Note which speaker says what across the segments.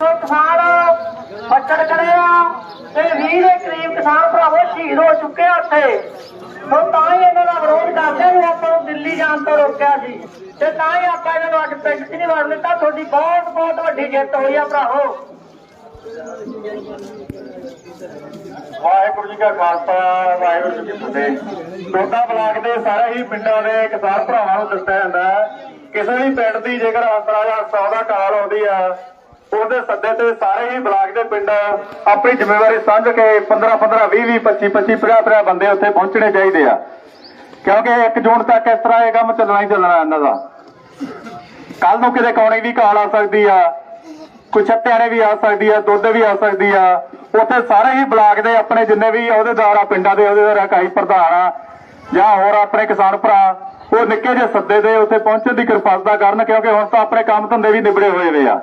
Speaker 1: ਕਿਸਾਨ ਫੱਟੜ ਕਰੇ ਆ ਤੇ 20 ਦੇ ਕਰੀਬ ਕਿਸਾਨ ਭਰਾਵੋ ਸ਼ਹੀਦ ਹੋ ਚੁੱਕੇ ਆ ਉੱਥੇ। ਸੋ ਤਾਂ ਹੀ ਇਹਨਾਂ ਦਾ ਵਿਰੋਧ ਕਰਦੇ ਨੇ ਆਪਾਂ ਨੂੰ ਦਿੱਲੀ ਜਾਣ ਤੋਂ ਰੋਕਿਆ ਸੀ। ਤੇ ਤਾਂ ਹੀ ਆਪਾਂ ਇਹਨਾਂ ਨੂੰ ਅੱਜ ਪਿੰਡ 'ਚ ਨਹੀਂ ਵੜਨ ਦਿੱਤਾ। ਤੁਹਾਡੀ ਬਹੁਤ ਬਹੁਤ ਵੱਡੀ ਜਿੱਤ ਹੋਈ ਆ ਭਰਾਵੋ।
Speaker 2: ਵਾਹਿਗੁਰੂ ਜੀ ਕਾ ਖਾਲਸਾ, ਵਾਹਿਗੁਰੂ ਜੀ ਕੀ ਫਤਿਹ। ਟੋਟਾ ਬਲਾਕ ਦੇ ਸਾਰੇ ਹੀ ਪਿੰਡਾਂ ਦੇ ਕਿਸਾਨ ਭਰਾਵਾਂ ਨੂੰ ਦੱਸਿਆ ਜਾਂਦਾ ਕਿਸੇ ਵੀ ਪਿੰਡ ਦੀ ਜੇਕਰ ਅੰਤਰਾਜਾ ਸੌਦਾ ਕਾਲ ਆਉਂਦੀ ਆ ਉਹਦੇ ਸੱਦੇ ਤੇ ਸਾਰੇ ਹੀ ਬਲਾਕ ਦੇ ਪਿੰਡ ਆਪਣੀ ਜ਼ਿੰਮੇਵਾਰੀ ਸਮਝ ਕੇ 15 15 20 20 25 25 50 50 ਬੰਦੇ ਉੱਥੇ ਪਹੁੰਚਣੇ ਚਾਹੀਦੇ ਆ। ਕਿਉਂਕਿ 1 ਜੂਨ ਤੱਕ ਇਸ ਤਰ੍ਹਾਂ ਇਹ ਕੰਮ ਚੱਲਣਾ ਹੀ ਚੱਲਣਾ ਇਹਨਾਂ ਦਾ। ਕੱਲ ਨੂੰ ਕਿਤੇ ਕੌਣੀ ਵੀ ਕਾਲ ਆ ਸਕਦੀ ਆ, ਕੋਈ ਛੱਤਿਆਣੇ ਵੀ ਆ ਸਕਦੀ ਆ, ਦੁੱਧ ਵੀ ਆ ਸਕਦੀ ਆ। ਉੱਥੇ ਸਾਰੇ ਹੀ ਬਲਾਕ ਦੇ ਆਪਣੇ ਜਿੰਨੇ ਵੀ ਅਹੁਦੇਦਾਰ ਆ, ਪਿੰਡਾਂ ਦੇ ਅਹੁਦੇਦਾਰ ਇਕਾਈ ਪ੍ਰਧਾਨ ਆ, ਜਾਂ ਹੋਰ ਆਪਣੇ ਕਿਸਾਨ ਭਰਾ, ਉਹ ਨਿੱਕੇ ਜਿਹੇ ਸੱਦੇ ਦੇ ਉੱਥੇ ਪਹੁੰਚਣ ਦੀ ਕਿਰਪਾਲਤਾ ਕਰਨ, ਕਿਉਂਕਿ ਹੁਣ ਤਾਂ ਆਪਣੇ ਕੰਮ ਧੰਦੇ ਵੀ ਨਿਬੜੇ ਹੋਏ ਵੇ ਆ।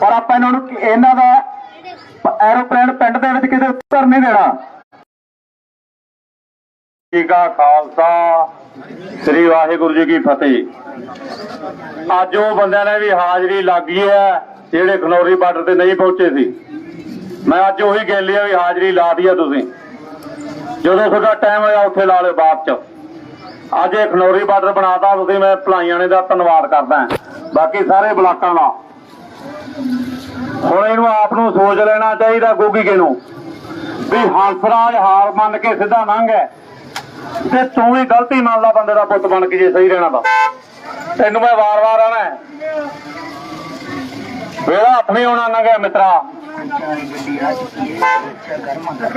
Speaker 2: ਪਰ ਆਪਾਂ ਇਹਨਾਂ ਨੂੰ ਇਹਨਾਂ ਦਾ ਐਰੋਪਲੇਨ ਪਿੰਡ ਦੇ ਵਿੱਚ ਕਿਤੇ ਉੱਤਰ ਨਹੀਂ ਦੇਣਾ। ਜੀ ਕਾ ਖਾਲਸਾ, ਸ੍ਰੀ ਵਾਹਿਗੁਰੂ ਜੀ ਕੀ ਫਤਿਹ। ਅੱਜ ਉਹ ਬੰਦਿਆਂ ਨੇ ਵੀ ਹਾਜ਼ਰੀ ਲੱਗੀ ਹੈ, ਜਿਹੜੇ ਖਨੌਰੀ ਬਾਰਡਰ ਤੇ ਨਹੀਂ ਪਹੁੰਚੇ ਸੀ। ਮੈਂ ਅੱਜ ਉਹੀ ਗੱਲ ਆ ਵੀ ਹਾਜ਼ਰੀ ਲਾ ਦਿਆ ਤੁਸੀਂ। ਜਦੋਂ ਤੁਹਾਡਾ ਟਾਈਮ ਹੋਇਆ, ਉੱਥੇ ਲਾ ਲਿਓ ਬਾਅਦ ਚ। ਅੱਜ ਇਹ ਖਨੌਰੀ ਬਾਰਡਰ ਬਣਾਤਾ, ਤੁਸੀਂ ਮੈਂ ਭਲਾਈਆਂ ਨੇ ਦਾ ਧੰਨਵਾਦ ਕਰਦਾ ਬਾਕੀ ਸਾਰੇ ਬਲਾਕਾਂ ਦਾ। ਹੁਣ ਇਹਨੂੰ ਆਪ ਨੂੰ ਸੋਚ ਲੈਣਾ ਚਾਹੀਦਾ ਗੋਗੀ ਨੂੰ ਵੀ ਹੰਸਰਾਜ ਹਾਰ ਮੰਨ ਕੇ ਸਿੱਧਾ ਲੰਘ ਹੈ ਤੇ ਤੂੰ ਵੀ ਗਲਤੀ ਮੰਨ ਲਾ ਬੰਦੇ ਦਾ ਪੁੱਤ ਬਣ ਕੇ ਜੇ ਸਹੀ ਰਹਿਣਾ ਤਾਂ। ਤੈਨੂੰ ਮੈਂ ਵਾਰ-ਵਾਰ ਆਣਾ ਵੇਲਾ ਹੱਥ ਨਹੀਂ ਆਉਣਾ ਨੰਗਾ ਮਿੱਤਰਾ।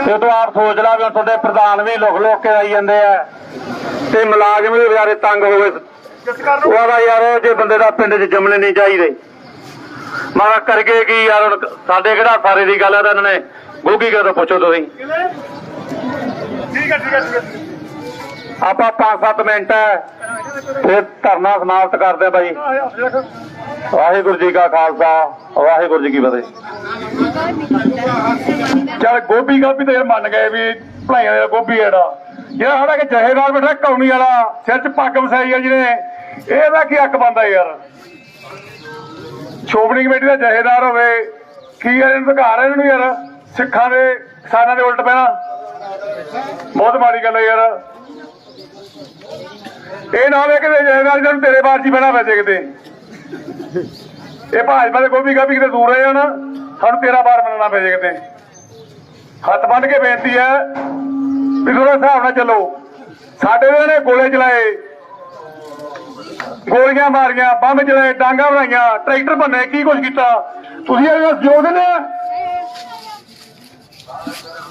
Speaker 2: ਤੇ ਤੂੰ ਆਪ ਸੋਚ ਲੈ ਵੀ ਹੁਣ ਤੁਹਾਡੇ ਪ੍ਰਧਾਨ ਵੀ ਲੁਕ ਲੁਕ ਕੇ ਆਈ ਜਾਂਦੇ ਆ। ਤੇ ਮੁਲਾਜ਼ਮ ਵੀ ਵਿਚਾਰੇ ਤੰਗ ਹੋਵੇ ਉਹਦਾ ਯਾਰ ਜੇ ਬੰਦੇ ਦਾ ਪਿੰਡ 'ਚ ਜੰਮਣੇ ਨਹੀਂ ਚਾਹੀਦੇ। ਮਾਰਾ ਕਰਗੇ ਕੀ ਯਾਰ ਹੁਣ ਸਾਡੇ ਕਿਹੜਾ ਸਾਰੇ ਦੀ ਗੱਲ ਆ ਤਾਂ ਇਹਨਾਂ ਨੇ? ਗੋਗੀ ਕਦੋਂ ਪੁੱਛੋ ਤੁਸੀਂ?
Speaker 3: ਠੀਕ ਹੈ ਠੀਕ ਹੈ ਠੀਕ ਹੈ।
Speaker 2: ਆਪਾਂ 5-7 ਮਿੰਟ ਫਿਰ ਧਰਨਾ ਸਮਾਪਤ ਕਰਦੇ ਆ ਬਾਈ ਵਾਹਿਗੁਰੂ ਜੀ ਕਾ ਖਾਲਸਾ ਵਾਹਿਗੁਰੂ ਜੀ ਕੀ ਫਤਿਹ।
Speaker 3: ਚਲ ਗੋਭੀ ਗੋਭੀ ਤੇ ਮੰਨ ਗਏ ਵੀ ਭਲਾਈਆਂ ਦਾ ਗੋਭੀ ਜਿਹੜਾ। ਜਿਹੜਾ ਸਾਡਾ ਕਿ ਜਹੇਦਾਰ ਬੈਠਾ ਕੌਣੀ ਵਾਲਾ ਸਿਰ 'ਚ ਪੱਗ ਵਸਾਈ ਆ ਜਿਹਨੇ ਇਹਦਾ ਕੀ ਹੱਕ ਬੰਦਾ ਯਾਰ? ਸ਼ੋਭਨੀ ਕਮੇਟੀ ਦਾ ਜਹੇਦਾਰ ਹੋਵੇ, ਕੀ ਯਾਰ ਇਹਨੂੰ ਅਧਿਕਾਰ ਹੈ ਇਹਨੂੰ ਯਾਰ? ਸਿੱਖਾਂ ਦੇ ਕਿਸਾਨਾਂ ਦੇ ਉਲਟ ਪੈਣਾ। ਬਹੁਤ ਮਾੜੀ ਗੱਲ ਹੈ ਯਾਰ। ਇਹ ਨਾ ਵੇ ਕਿਤੇ ਜਹੇਦਾਰ ਜਿਹਨੂੰ ਤੇਰੇ ਬਾਰ 'ਚ ਹੀ ਬਹਿਣਾ ਪੈ ਜੇ ਕਿਤੇ। ਇਹ ਭਾਜਪਾ ਦੇ ਗੋਭੀ ਗਾਭੀ ਕਿਤੇ ਦੂਰ ਰਹੇ ਨਾ ਸਾਨੂੰ ਤੇਰਾ ਬਾਰ ਮੰਨਣਾ ਪੈ ਜੇ ਕਿਤੇ। ਹੱਥ ਬੰਨ ਕੇ ਬੇਨਤੀ ਹੈ ਵੀ ਥੋੜਾ ਹਿਸਾਬ ਨਾਲ ਚੱਲੋ। ਸਾਡੇ ਦੇ ਨੇ ਗੋਲੇ ਚਲਾਏ। ਗੋਲੀਆਂ ਮਾਰੀਆਂ, ਬੰਬ ਚਲਾਏ ਡਾਂਗਾ ਬਣਾਈਆਂ ਟਰੈਕਟਰ ਭੰਨੇ, ਕੀ ਕੁਝ ਕੀਤਾ? ਤੁਸੀਂ ਇਹ ਜੋ ਨੇ?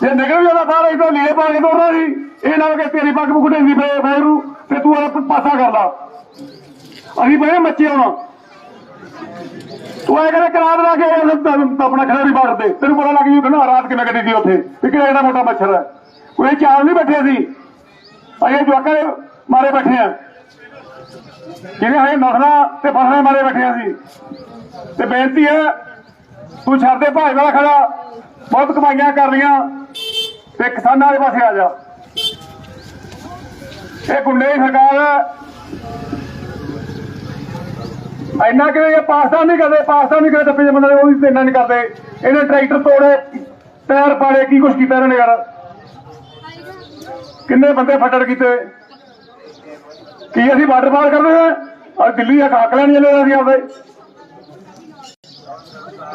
Speaker 3: ਜੇ ਨਿਕਲ ਜਾਂਦਾ ਬਾਹਰ ਇਦੋਂ ਲੀਏ ਪਾ ਕੇ ਤੋੜਨਾ ਸੀ। ਇਹ ਨਾਲ ਕਿ ਤੇਰੀ ਪੱਗ ਮੁਕੜੇ ਦੀ ਫੇ ਫੇਰੂ ਤੇ ਤੂੰ ਆਪ ਪਾਸਾ ਕਰ ਲਾ। ਅਸੀਂ ਬੜੇ ਮੱਚੇ ਹਾਂ ਤੂੰ ਐ ਕਹਿੰਦਾ ਕਰਾ ਦੇਣਾ ਕਿ ਆਪਣਾ ਖੜਾ ਬਾਹਰ ਦੇ। ਤੈਨੂੰ ਪਤਾ ਲੱਗ ਜੂ ਕਹਿੰਦਾ ਰਾਤ ਕਿਵੇਂ ਕੱਢੀ ਸੀ ਉੱਥੇ। ਵੀ ਕਿਹੜਾ ਇਹਦਾ ਮੋਟਾ ਮੱਛਰ ਹੈ। ਕੋਈ ਚਾਲ ਨਹੀਂ ਬੈਠੇ ਸੀ। ਅਸੀਂ ਜਵਾਕਾਂ ਮਾਰੇ ਬੈਠੇ ਆ ਜਿਹਨੇ ਹਜੇ ਨਸਲਾਂ ਤੇ ਫਸਲਾਂ ਮਾਰੇ ਬੈਠੇ ਸੀ ਤੇ ਬੇਨਤੀ ਹੈ, ਤੂੰ ਛੱਡ ਦੇ ਭਾਈ ਵਾਲਾ ਖੜਾ। ਬਹੁਤ ਕਮਾਈਆਂ ਕਰ ਲੀਆਂ ਤੇ ਕਿਸਾਨਾਂ ਵਾਲੇ ਪਾਸੇ ਆ ਜਾ। ਇਹ ਗੁੰਡੇ ਦੀ ਸਰਕਾਰ ਹੈ। ਇੰਨਾ ਕਿ ਇਹ ਪਾਕਿਸਤਾਨ ਨਹੀਂ ਕਰਦੇ? ਪਾਕਿਸਤਾਨ ਨਹੀਂ ਕਰਦੇ ਪਿੱਛੇ ਬੰਦੇ ਉਹ ਵੀ ਇੰਨਾ ਨਹੀਂ ਕਰਦੇ। ਇਹਨੇ ਟਰੈਕਟਰ ਤੋੜੇ, ਟਾਇਰ ਪਾੜੇ, ਕੀ ਕੁਛ ਕੀਤਾ ਇਹਨਾਂ ਨੇ ਯਾਰ? ਕਿੰਨੇ ਬੰਦੇ ਫੱਟੜ ਕੀਤੇ? ਕੀ ਅਸੀਂ ਵਾਟਰ ਪਾਰ ਕਰਦੇ ਹਾਂ? ਔਰ ਦਿੱਲੀ ਦਾ ਕਾਕ ਲੈਣ ਚੱਲੇ ਅਸੀਂ ਆਪਦੇ।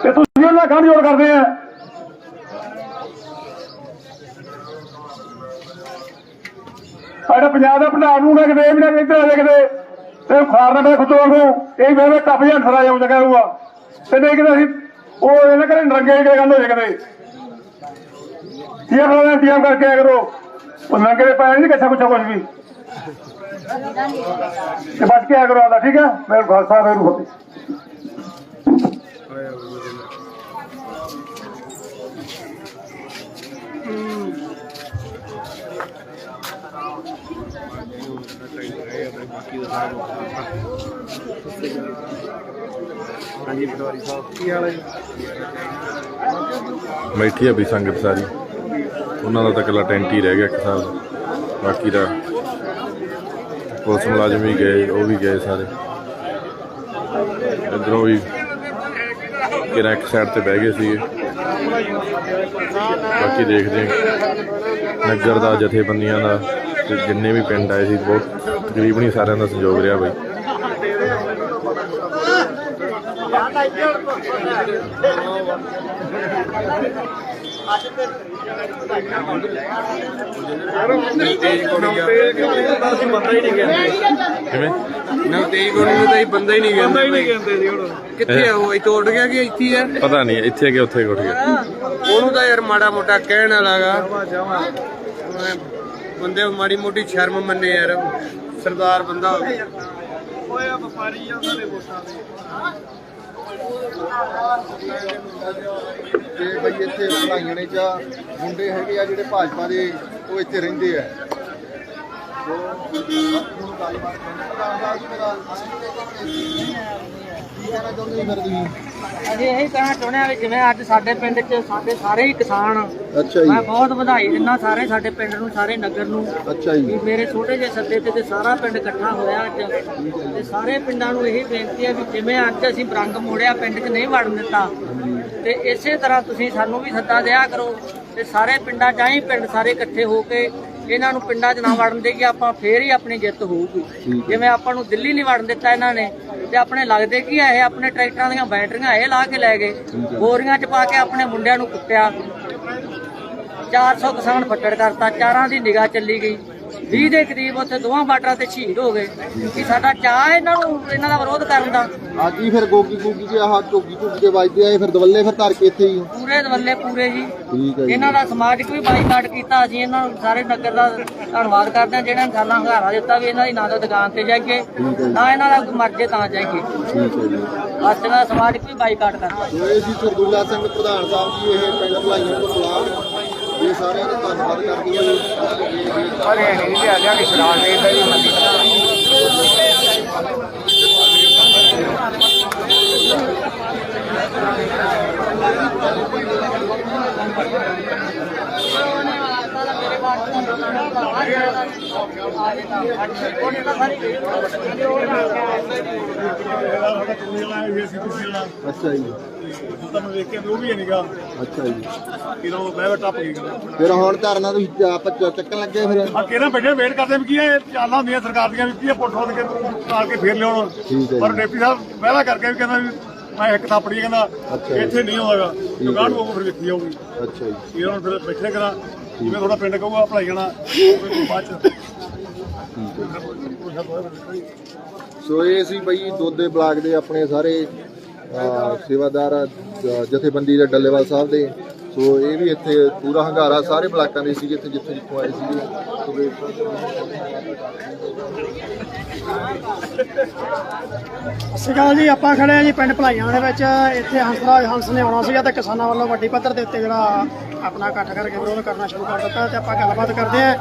Speaker 3: ਤੇ ਤੁਸੀਂ ਉਹਨਾਂ ਖਾਂ ਜੋੜ ਕਰਦੇ ਆ। ਸਾਡਾ ਪੰਜਾਬ ਦਾ ਭੰਡਾਰ ਨੂੰ ਨਾ ਕਿਤੇ ਵੀ ਨਾ ਕਿਤੇ ਆ ਕਿਤੇ। ਤੇ ਖਾਰਨਾ ਮੈਂ ਖੁੱਤੋਂ ਨੂੰ ਇਹ ਵੇਵੇਂ ਟੱਪ ਜਾਂ ਖਰਾ ਜਾਉ ਜਗਾ ਹੋਊਗਾ। ਤੇ ਨਹੀਂ ਕਿਤੇ ਅਸੀਂ, ਉਹ ਇਹਨਾਂ ਕਰੇ, ਨਰੰਗੇ ਦੀ ਗੱਲ ਹੋ ਜਾਏ ਕਿਤੇ। ਇਹ ਖਰਾ ਇੰਤਜ਼ਾਮ ਕਰਕੇ ਕਰੋ। ਉਹ ਨੰਗੇ ਦੇ ਪੈਣ ਨਹੀਂ ਕੱਛਾ ਕੁਛਾ ਕੁਛ ਵੀ। ਤੇ ਬਚ ਕੇ ਆਇਆ ਕਰੋ ਆਦਾ ਠੀਕ ਹੈ? ਮੇਰੇ ਖਾਲਸਾ ਮੇਰੂ ਫਤਿਹ।
Speaker 4: ਬੈਠੀ ਆ ਵੀ ਸੰਗਤ ਸਾਰੀ। ਉਹਨਾਂ ਦਾ ਤਾਂ ਇਕੱਲਾ ਟੈਂਟ ਹੀ ਰਹਿ ਗਿਆ ਇੱਕ ਸਾਲ ਬਾਕੀ ਦਾ ਪੁਲਿਸ ਮੁਲਾਜ਼ਮ ਵੀ ਗਏ, ਉਹ ਵੀ ਗਏ ਸਾਰੇ। ਇਧਰੋਂ ਵੀ ਕਿਰਾ ਇੱਕ ਸਾਈਡ ਤੇ ਬਹਿ ਗਏ ਸੀਗੇ। ਬਾਕੀ ਦੇਖਦੇ ਹਾਂ। ਨਗਰ ਦਾ, ਜਥੇਬੰਦੀਆਂ ਦਾ ਜਿੰਨੇ ਵੀ ਪਿੰਡ ਆਏ ਸੀ, ਬਹੁਤ ਤਕਰੀਬਨ ਹੀ ਸਾਰਿਆਂ ਦਾ ਸਹਿਯੋਗ ਰਿਹਾ ਬਾਈ। ਕਿਵੇਂ?
Speaker 5: ਨਾ ਤੇਈ ਗੋਲੀ ਨੂੰ ਤਾਂ ਹੀ ਬੰਦਾ ਹੀ ਨਹੀਂ ਕਹਿੰਦੇ ਬੰਦਾ ਹੀ ਨਹੀਂ ਕਹਿੰਦੇ ਜੀ ਹੁਣ ਕਿੱਥੇ ਆ ਉਹ? ਇੱਥੇ ਉੱਡ ਗਿਆ ਕਿ ਇੱਥੇ ਹੀ ਆ?
Speaker 4: ਪਤਾ ਨਹੀਂ ਇੱਥੇ ਕਿ ਉੱਥੇ ਉੱਠ ਗਿਆ।
Speaker 5: ਉਹਨੂੰ ਤਾਂ ਯਾਰ ਮਾੜਾ ਮੋਟਾ ਕਹਿਣ ਵਾਲਾਗਾ। ਬੰਦੇ ਮਾੜੀ ਮੋਟੀ ਸ਼ਰਮ ਮੰਨੇ ਯਾਰ। ਸਰਦਾਰ ਬੰਦਾ ਹੋਵੇ।
Speaker 6: ਤੇ ਬਈ ਇੱਥੇ ਭਲਾਈਆਂ ਚ ਮੁੰਡੇ ਹੈਗੇ ਆ ਜਿਹੜੇ ਭਾਜਪਾ ਦੇ, ਉਹ ਇੱਥੇ ਰਹਿੰਦੇ ਆ। ਜੋ ਹੁਣ ਗੱਲਬਾਤ ਕਰਦਾ ਜੀ ਮੇਰਾ ਕੀ ਕਹਿਣਾ ਚਾਹੁੰਦੇ ਹੋ ਫਿਰ ਤੁਸੀਂ?
Speaker 1: ਅਸੀਂ ਇਹੀ ਕਹਿਣਾ ਚਾਹੁੰਦੇ ਹਾਂ ਵੀ ਜਿਵੇਂ ਅੱਜ ਸਾਡੇ ਪਿੰਡ 'ਚ ਸਾਡੇ ਸਾਰੇ ਹੀ ਕਿਸਾਨ
Speaker 6: ਅੱਛਾ
Speaker 1: ਮੈਂ
Speaker 6: ਜੀ
Speaker 1: ਬਹੁਤ ਵਧਾਈ ਦਿੰਦਾ ਸਾਰੇ ਸਾਡੇ ਪਿੰਡ ਨੂੰ ਸਾਰੇ ਨਗਰ ਨੂੰ
Speaker 6: ਅੱਛਾ
Speaker 1: ਵੀ
Speaker 6: ਜੀ
Speaker 1: ਮੇਰੇ ਛੋਟੇ ਜਿਹੇ ਸੱਦੇ ਤੇ ਤੇ ਸਾਰਾ ਪਿੰਡ ਇਕੱਠਾ ਹੋਇਆ ਅੱਜ। ਤੇ ਸਾਰੇ ਪਿੰਡਾਂ ਨੂੰ ਇਹੀ ਬੇਨਤੀ ਹੈ ਵੀ ਜਿਵੇਂ ਅੱਜ ਅਸੀਂ ਬਰੰਗ ਮੋੜਿਆ ਪਿੰਡ 'ਚ ਨਹੀਂ ਵੜਨ ਦਿੱਤਾ। ਤੇ ਇਸੇ ਤਰ੍ਹਾਂ ਤੁਸੀਂ ਸਾਨੂੰ ਵੀ ਸੱਦਾ ਦਿਆ ਕਰੋ ਤੇ ਸਾਰੇ ਪਿੰਡਾਂ 'ਚ ਆਈ ਪਿੰਡ ਸਾਰੇ ਇਕੱਠੇ ਹੋ ਕੇ ਇਹਨਾਂ ਨੂੰ ਪਿੰਡਾਂ 'ਚ ਨਾ ਵੜਨ ਦੇਈਏ ਆਪਾਂ ਫੇਰ ਹੀ ਆਪਣੀ ਜਿੱਤ ਹੋਊਗੀ। ਜਿਵੇਂ ਆਪਾਂ ਨੂੰ ਦਿੱਲੀ ਨਹੀਂ ਵੜਨ ਦਿੱਤਾ ਇਹਨਾਂ ਨੇ ਤੇ ਆਪਣੇ ਲੱਗਦੇ ਕੀ ਆ ਇਹ ਆਪਣੇ ਟਰੈਕਟਰਾਂ ਦੀਆਂ ਬੈਟਰੀਆਂ ਇਹ ਲਾ ਕੇ ਲੈ ਗਏ। ਬੋਰੀਆਂ 'ਚ ਪਾ ਕੇ ਆਪਣੇ ਮੁੰਡਿਆਂ ਨੂੰ ਕੁੱਟਿਆ। 400 ਕਿਸਾਨ ਫੱਟੜ ਕਰਤਾ ਚਾਰਾਂ ਦੀ ਨਿਗਾਹ ਚੱਲੀ ਗਈ। 20 ਦੇ ਕਰੀਬ ਉੱਥੇ ਦੋਵਾਂ ਬਾਰਡਰਾਂ ਤੇ ਸ਼ਹੀਦ ਹੋ ਗਏ। ਕਿ ਸਾਡਾ ਚਾਹ ਇਹਨਾਂ ਨੂੰ ਇਹਨਾਂ ਦਾ ਵਿਰੋਧ ਕਰਨ ਦਾ।
Speaker 6: ਅੱਜ ਹੀ ਫਿਰ ਗੋਗੀ ਗੋਗੀ ਦੇ ਆਹ ਝੋਗੀ ਝੋਗੀ ਦੇ ਵੱਜਦੇ ਆਏ ਫਿਰ ਦਵੱਲੇ ਫਿਰ ਧਰ ਕੇ ਇੱਥੇ ਹੀ
Speaker 1: ਪੂਰੇ ਦਵੱਲੇ ਪੂਰੇ ਜੀ
Speaker 6: ਠੀਕ ਹੈ ਜੀ।
Speaker 1: ਇਹਨਾਂ ਦਾ ਸਮਾਜਿਕ ਵੀ ਬਾਈਕਾਟ ਕੀਤਾ ਅਸੀਂ ਇਹਨਾਂ ਨੂੰ ਸਾਰੇ ਨਗਰ ਦਾ ਧੰਨਵਾਦ ਕਰਦੇ ਹਾਂ ਜਿਹੜਾ ਸਾਲਾਂ ਹੰਗਾਰਾ ਦਿੱਤਾ ਵੀ ਇਹਨਾਂ ਦੀ ਨਾ ਤਾਂ ਦੁਕਾਨ ਤੇ ਜਾਈਏ ਨਾ ਇਹਨਾਂ ਦਾ ਮਰਜ਼ੇ ਤਾਂ ਜਾਈਏ।
Speaker 6: ਠੀਕ ਹੈ ਜੀ।
Speaker 1: ਬਸ ਇਹਨਾਂ ਦਾ ਸਮਾਜਿਕ ਵੀ ਬਾਈਕਾਟ
Speaker 6: ਇਹ ਸੀ ਸਰਦੂਲਾ ਸਿੰਘ ਪ੍ਰਧਾਨ ਸਾਹਿਬ ਜੀ ਇਹ ਪਿੰਡ ਭਲਾਈਆਂ ਤੋਂ ਬੁਲਾਉਣ। ਇਹ ਸਾਰਿਆਂ ਦਾ ਧੰਨਵਾਦ ਕਰਦੇ ਹਾਂ। ਅੱਛਾ ਜੀ।
Speaker 3: ਤੁਹਾਨੂੰ ਵੇਖ ਕੇ ਉਹ ਵੀ ਨਹੀਂਗਾ
Speaker 6: ਅੱਛਾ ਜੀ।
Speaker 3: ਕਿਦੋਂ ਮੈਂ ਟੱਪ ਗਈ
Speaker 6: ਫਿਰ ਹੁਣ ਧਰਨਾ ਤੁਸੀਂ ਆਪ ਚੱਕਣ ਲੱਗੇ ਫਿਰ?
Speaker 3: ਆ ਕਿਹਨਾਂ ਬੈਠੇ ਵੇਟ ਕਰਦੇ ਵੀ ਕੀ ਇਹ ਚਾਲਾਂ ਹੁੰਦੀਆਂ ਸਰਕਾਰ ਦੀਆਂ ਵੀ ਕੀ ਇਹ ਪੁੱਠ ਹੋ ਕੇ ਮਾਰ ਕੇ ਫੇਰ ਲਿਆਉਣ। ਪਰ। ਡਿਪਟੀ ਸਾਹਿਬ ਪਹਿਲਾਂ ਕਰਕੇ ਵੀ ਕਹਿੰਦਾ ਵੀ ਮੈਂ ਇੱਕ ਥਾਪੜੀ ਕਹਿੰਦਾ। ਇੱਥੇ ਨਹੀਂ ਹੋਵੇਗਾ
Speaker 6: ਹੈ।
Speaker 3: ਦੁਕਾਨ ਨੂੰ ਫਿਰ ਵੇਖੀ ਜਾਊਗੀ।
Speaker 6: ਅੱਛਾ ਜੀ।
Speaker 3: ਇਹ ਹੁਣ ਫਿਰ ਬੈਠੇ ਕਰਾਂ ਜਿਵੇਂ ਥੋੜਾ ਪਿੰਡ ਕਹੂਗਾ ਭਲਾਈ ਜਾਣਾ ਬਾਅਦ ਚ
Speaker 6: ਸੋ ਇਹ ਸੀ ਬਈ ਦੋਦੇ ਬਲਾਕ ਦੇ ਆਪਣੇ ਸਾਰੇ ਅਹ, ਸੇਵਾਦਾਰ ਅਹ, ਜਥੇਬੰਦੀ ਦੇ ਡੱਲੇਵਾਲ ਸਾਹਿਬ ਦੇ ਸੋ ਇਹ ਵੀ ਇੱਥੇ ਪੂਰਾ ਹੰਗਾਰਾ ਸਾਰੇ ਬਲਾਕਾਂ ਦੇ ਸੀਗੇ ਇੱਥੇ ਜਿੱਥੇ ਜਿੱਥੋਂ ਆਏ ਸੀਗੇ। ਸੋ
Speaker 7: ਜੀ ਆਪਾਂ ਖੜੇ ਆ ਜੀ ਪਿੰਡ ਭਲਾਈਆਂ ਦੇ ਵਿੱਚ। ਇੱਥੇ ਹੰਸਰਾਜ ਹੰਸ ਨੇ ਆਉਣਾ ਸੀਗਾ ਤੇ ਕਿਸਾਨਾਂ ਵੱਲੋਂ ਵੱਡੀ ਪੱਧਰ ਦੇ ਉੱਤੇ ਜਿਹੜਾ ਆਪਣਾ ਇਕੱਠ ਕਰਕੇ ਵਿਰੋਧ ਕਰਨਾ ਸ਼ੁਰੂ ਕਰ ਦਿੱਤਾ ਤੇ ਆਪਾਂ ਗੱਲਬਾਤ ਕਰਦੇ ਆ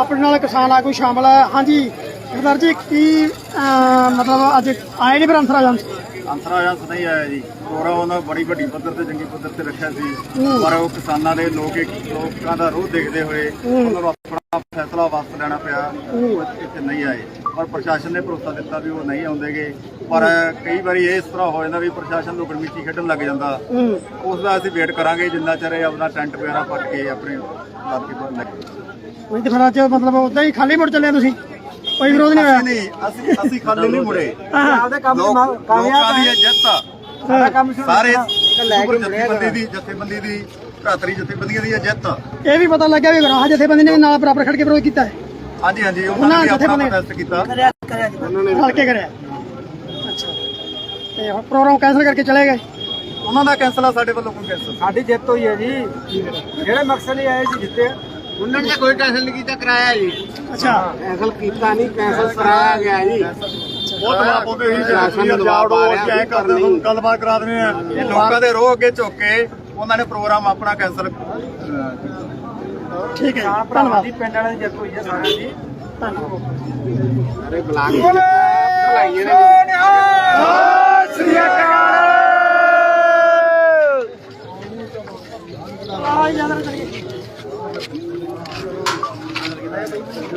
Speaker 7: ਆਪਣੇ ਨਾਲ ਕਿਸਾਨ ਆਗੂ ਸ਼ਾਮਲ ਹੈ। ਹਾਂਜੀ ਸਰਦਾਰ ਜੀ ਕੀ ਅਹ, ਮਤਲਬ ਅੱਜ ਆਏ ਨਹੀਂ ਫਿਰ ਹੰਸਰਾਜ ਹੰਸ?
Speaker 8: ਅੰਤਰਾਜਾਂਸ ਨਹੀਂ ਆਇਆ ਜੀ। ਪ੍ਰੋਗਰਾਮ ਉਹਨਾਂ ਬੜੀ ਵੱਡੀ ਪੱਧਰ ਤੇ ਚੰਗੀ ਪੱਧਰ ਤੇ ਰੱਖਿਆ ਸੀ। ਪਰ ਉਹ ਕਿਸਾਨਾਂ ਦੇ ਲੋਕ ਲੋਕਾਂ ਦਾ ਰੋਹ ਦੇਖਦੇ ਹੋਏ ਉਹਨਾਂ ਨੂੰ ਆਪਣਾ ਫੈਸਲਾ ਵਾਪਸ ਲੈਣਾ ਪਿਆ। ਉਹ ਇੱਥੇ ਨਹੀਂ ਆਏ। ਪਰ ਪ੍ਰਸ਼ਾਸਨ ਨੇ ਭਰੋਸਾ ਦਿੱਤਾ ਵੀ ਉਹ ਨਹੀਂ ਆਉਂਦੇਗੇ। ਪਰ ਕਈ ਵਾਰੀ ਇਸ ਤਰ੍ਹਾਂ ਹੋ ਜਾਂਦਾ ਵੀ ਪ੍ਰਸ਼ਾਸਨ ਨੂੰ ਗਰਮੀਚੀ ਖੇਡਣ ਲੱਗ ਜਾਂਦਾ। ਉਸ ਦਾ ਅਸੀਂ ਵੇਟ ਕਰਾਂਗੇ ਜਿੰਨਾ ਚਿਰ ਇਹ ਆਪਣਾ ਟੈਂਟ ਵਗੈਰਾ ਪੱਟ ਕੇ ਆਪਣੇ ਲਾ ਕੇ ਬਾਹਰ ਲੱਗੇ।
Speaker 7: ਨਹੀਂ ਤੇ ਫਿਰ ਅੱਜ ਮਤਲਬ ਉਦਾਂ ਹੀ ਖਾਲੀ ਮੁੜ ਚੱਲੇ ਤੁਸੀਂ? ਕੋਈ ਵਿਰੋਧ ਨਹੀਂ ਹੋਇਆ?
Speaker 8: ਅਸੀਂ ਨਹੀਂ ਅਸੀਂ ਅਸੀਂ ਖਾਲੀ ਨਹੀਂ ਮੁੜੇ।
Speaker 7: ਆਪਦੇ ਕੰਮ
Speaker 8: ਲੋਕ ਲੋਕਾਂ ਦੀ ਇਹ ਜਿੱਤ ਆ।
Speaker 7: ਸਾਡਾ ਕੰਮ
Speaker 8: ਸਾਰੇ ਸੁਪਰ ਜਥੇਬੰਦੀ ਦੀ ਜਥੇਬੰਦੀ ਦੀ ਭਰਾਤਰੀ ਜਥੇਬੰਦੀਆਂ ਦੀ ਇਹ ਜਿੱਤ ਆ।
Speaker 7: ਇਹ ਵੀ ਪਤਾ ਲੱਗਿਆ ਵੀ ਗਰਾਹ ਜਥੇਬੰਦੀ ਨੇ ਵੀ ਨਾਲ ਬਰਾਬਰ ਖੜ ਕੇ ਵਿਰੋਧ ਕੀਤਾ ਹੈ।
Speaker 8: ਹਾਂਜੀ ਹਾਂਜੀ ਉਹਨਾਂ
Speaker 7: ਉਹਨਾਂ
Speaker 8: ਨੇ ਆਪਣਾ
Speaker 7: ਜਥੇਬੰਦੀ-
Speaker 8: ਪ੍ਰੋਟੈਸਟ ਕੀਤਾ।
Speaker 7: ਰਲ ਕੇ ਕਰਿਆ। ਅੱਛਾ। ਤੇ ਹੁਣ ਪ੍ਰੋਗਰਾਮ ਕੈਂਸਲ ਕਰਕੇ ਚਲੇ ਗਏ।
Speaker 8: ਉਹਨਾਂ ਦਾ ਕੈਂਸਲ ਆ ਸਾਡੇ ਵੱਲੋਂ ਕੋਈ ਕੈਂਸਲ
Speaker 5: ਸਾਡੀ ਜਿੱਤ ਹੋਈ ਹੈ ਜੀ। ਜਿਹੜੇ ਮਕਸਦ ਲਈ ਆਏ ਸੀ ਜਿੱਤੇ। ਉਹਨਾਂ ਨੇ ਕੋਈ ਕੈਂਸਲ ਨਹੀਂ ਕੀਤਾ ਕਰਾਇਆ ਜੀ।
Speaker 7: ਅੱਛਾ।
Speaker 5: ਕੈਂਸਲ ਕੀਤਾ ਨਹੀਂ ਕੈਂਸਲ ਕਰਾਇਆ ਗਿਆ ਜੀ।
Speaker 8: ਬਹੁਤ ਦਬਾਅ ਪਾਉਂਦੇ ਸੀ ਜੀ ਜਾਵੜੋ ਅਸੀਂ ਐਂ ਕਰਦੇ ਹਾਂ, ਗੱਲਬਾਤ ਕਰਾ ਦਿੰਦੇ ਆ ਇਹ ਲੋਕਾਂ ਦੇ ਰੋਹ ਅੱਗੇ ਝੁੱਕ ਕੇ ਉਹਨਾਂ ਨੇ ਪ੍ਰੋਗਰਾਮ ਆਪਣਾ ਕੈਂਸਲ
Speaker 7: ਠੀਕ ਹੈ ਜੀ, ਧੰਨਵਾਦ।
Speaker 5: ਪਿੰਡ ਵਾਲਿਆਂ ਦੀ ਜਿੱਤ ਹੋਈ ਹੈ ਸਾਰਿਆਂ ਦੀ।
Speaker 7: ਧੰਨਵਾਦ
Speaker 5: ਸਾਰੇ ਬਲਾਕ ਭਲਾਈਆਂ ਨੇ
Speaker 7: ਆ ਯਾਰ ਕਰੀਏ Hey!